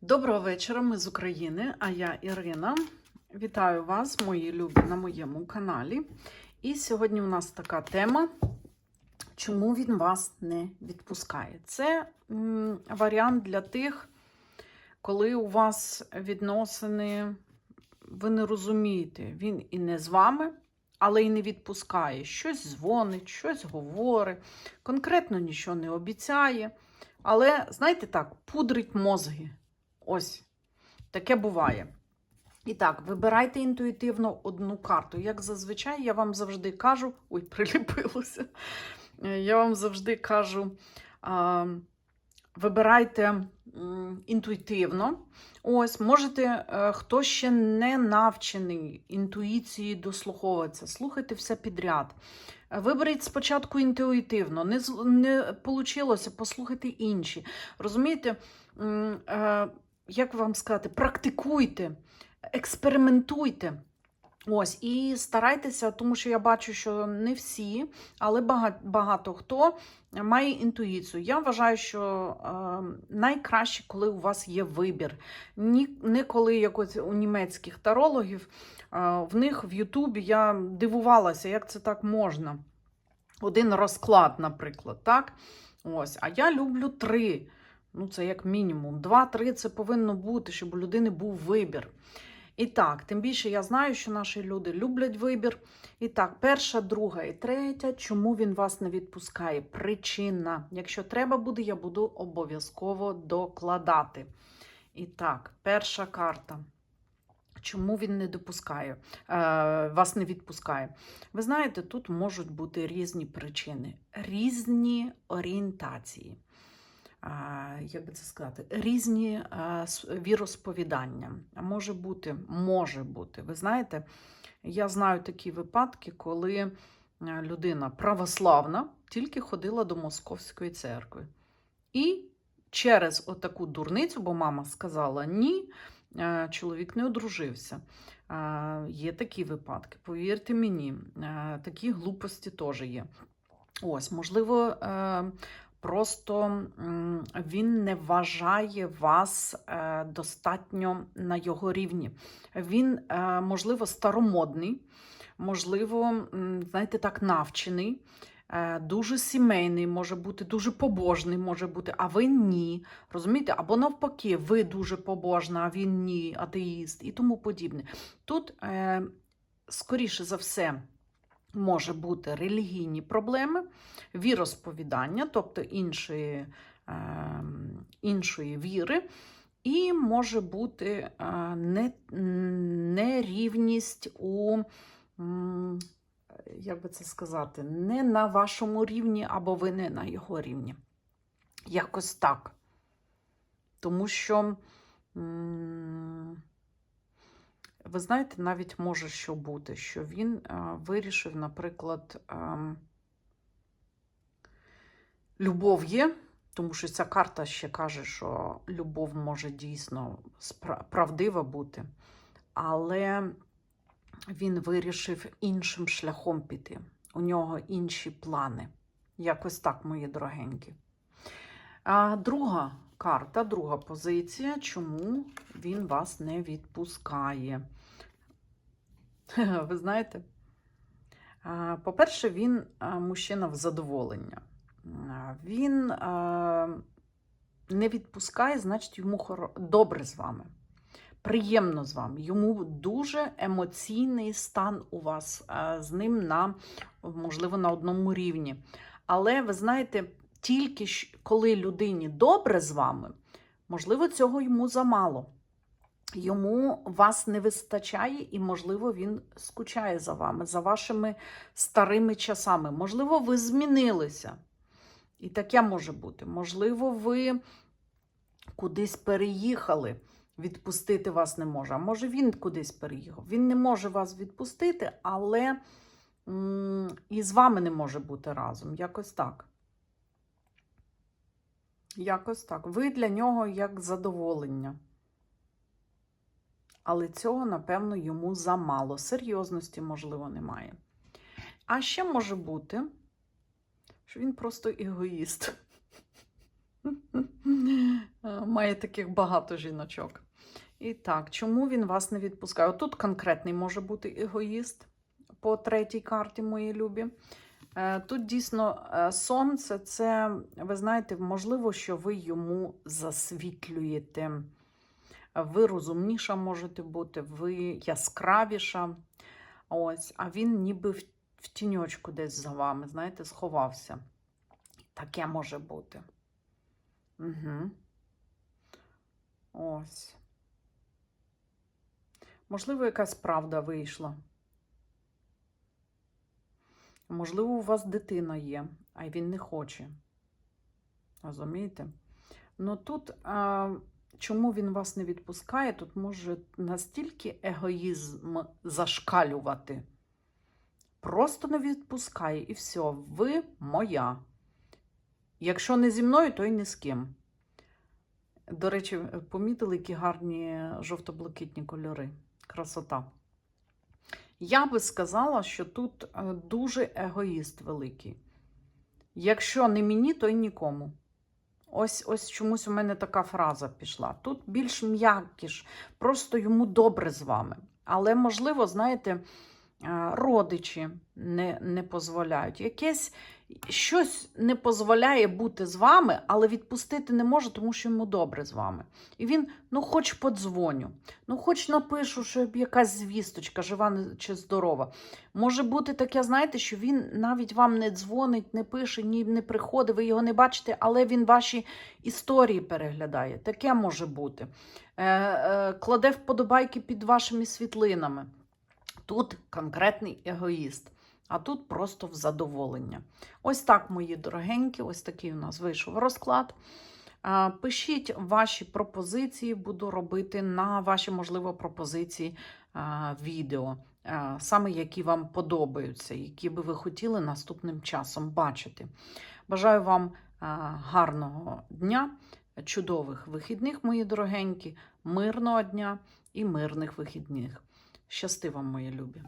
Доброго вечора, ми з України, а я Ірина. Вітаю вас, мої любі, на моєму каналі. І сьогодні у нас така тема, чому він вас не відпускає. Це м, варіант для тих, коли у вас відносини, ви не розумієте, він і не з вами, але і не відпускає. Щось дзвонить, щось говорить, конкретно нічого не обіцяє. Але, знаєте так, пудрить мозги. Ось таке буває. І так, вибирайте інтуїтивно одну карту. Як зазвичай, я вам завжди кажу, ой, приліпилося. Е, Я вам завжди кажу, вибирайте інтуїтивно. Ось, можете, е, хто ще не навчений інтуїції дослуховуватися, слухайте все підряд. Е, Виберіть спочатку інтуїтивно, не, не вийшло, послухайте інші. Розумієте, як вам сказати, практикуйте, експериментуйте. Ось, і старайтеся, тому що я бачу, що не всі, але багато, багато хто має інтуїцію. Я вважаю, що е, найкраще, коли у вас є вибір. Ні, не коли якось у німецьких тарологів, е, в них в Ютубі я дивувалася, як це так можна. Один розклад, наприклад, так? Ось, а я люблю три. Ну, це як мінімум. Два-три це повинно бути, щоб у людини був вибір. І так, тим більше я знаю, що наші люди люблять вибір. І так, перша, друга і третя. Чому він вас не відпускає? Причина. Якщо треба буде, я буду обов'язково докладати. І так, перша карта. Чому він не допускає, е, вас не відпускає? Ви знаєте, тут можуть бути різні причини, різні орієнтації як би це сказати, різні віросповідання. Може бути, може бути. Ви знаєте, я знаю такі випадки, коли е, людина православна тільки ходила до Московської церкви. І через отаку дурницю, бо мама сказала ні, е, чоловік не одружився. Є такі випадки, повірте мені, е, такі глупості теж є. Ось, можливо, просто він не вважає вас е, достатньо на його рівні. Він, е, можливо, старомодний, можливо, знаєте, так, навчений. е, Дуже сімейний, може бути, дуже побожний може бути, а ви ні. Розумієте? Або навпаки, ви дуже побожна, а він ні, атеїст і тому подібне. Тут, скоріше за все, може бути релігійні проблеми, віросповідання, тобто іншої, е, іншої віри, і може бути е, не, нерівність у, як би це сказати, не на вашому рівні або ви не на його рівні. Якось так. Тому що. Ви знаєте, навіть може що бути, що він е, вирішив, наприклад, ем, любов є, тому що ця карта ще каже, що любов може дійсно правдива бути, але він вирішив іншим шляхом піти. У нього інші плани. Якось так, мої дорогенькі. А друга карта, друга позиція, чому він вас не відпускає. Ви знаєте? По-перше, він мужчина в задоволення. Він не відпускає, значить, йому добре з вами. Приємно з вами. Йому дуже емоційний стан у вас з ним на, можливо, на одному рівні. Але ви знаєте, тільки коли людині добре з вами, можливо, цього йому замало. Йому вас не вистачає, і, можливо, він скучає за вами, за вашими старими часами. Можливо, ви змінилися. І таке може бути. Можливо, ви кудись переїхали, відпустити вас не може. А може, він кудись переїхав. Він не може вас відпустити, але і з вами не може бути разом. Якось так. Якось так. Ви для нього як задоволення. Але цього, напевно, йому замало. Серйозності, можливо, немає. А ще може бути, що він просто егоїст. Має таких багато жіночок. І так, чому він вас не відпускає? Тут конкретний може бути егоїст по третій карті, мої любі. Е, Тут дійсно е, сонце, це, ви знаєте, можливо, що ви йому засвітлюєте. Ви розумніша можете бути, ви яскравіша. Ось, а він ніби в, в тіньочку десь за вами, знаєте, сховався. Таке може бути. Угу. Ось. Можливо, якась правда вийшла. Можливо, у вас дитина є, а він не хоче. Розумієте? Ну тут, а, чому він вас не відпускає, тут може настільки егоїзм зашкалювати. Просто не відпускає, і все, ви моя. Якщо не зі мною, то й не з ким. До речі, помітили, які гарні жовто-блакитні кольори. Красота. Я би сказала, що тут е, дуже егоїст великий. Якщо не мені, то й нікому. Ось ось чомусь у мене така фраза пішла. Тут більш м'якіш, просто йому добре з вами. Але, можливо, знаєте, е, родичі не, не дозволяють. Якесь щось не дозволяє бути з вами, але відпустити не може, тому що йому добре з вами. І він, ну, хоч подзвоню, ну, хоч напишу, щоб якась звісточка, жива чи здорова. Може бути таке, знаєте, що він навіть вам не дзвонить, не пише, ні не приходить, ви його не бачите, але він ваші історії переглядає. Таке може бути. Е, е, кладе вподобайки під вашими світлинами. Тут конкретний егоїст, а тут просто в задоволення. Ось так, мої дорогенькі, ось такий у нас вийшов розклад. Пишіть ваші пропозиції, буду робити на ваші, можливо, пропозиції відео, саме які вам подобаються, які би ви хотіли наступним часом бачити. Бажаю вам гарного дня, чудових вихідних, мої дорогенькі, мирного дня і мирних вихідних. Щасти вам, мої любі!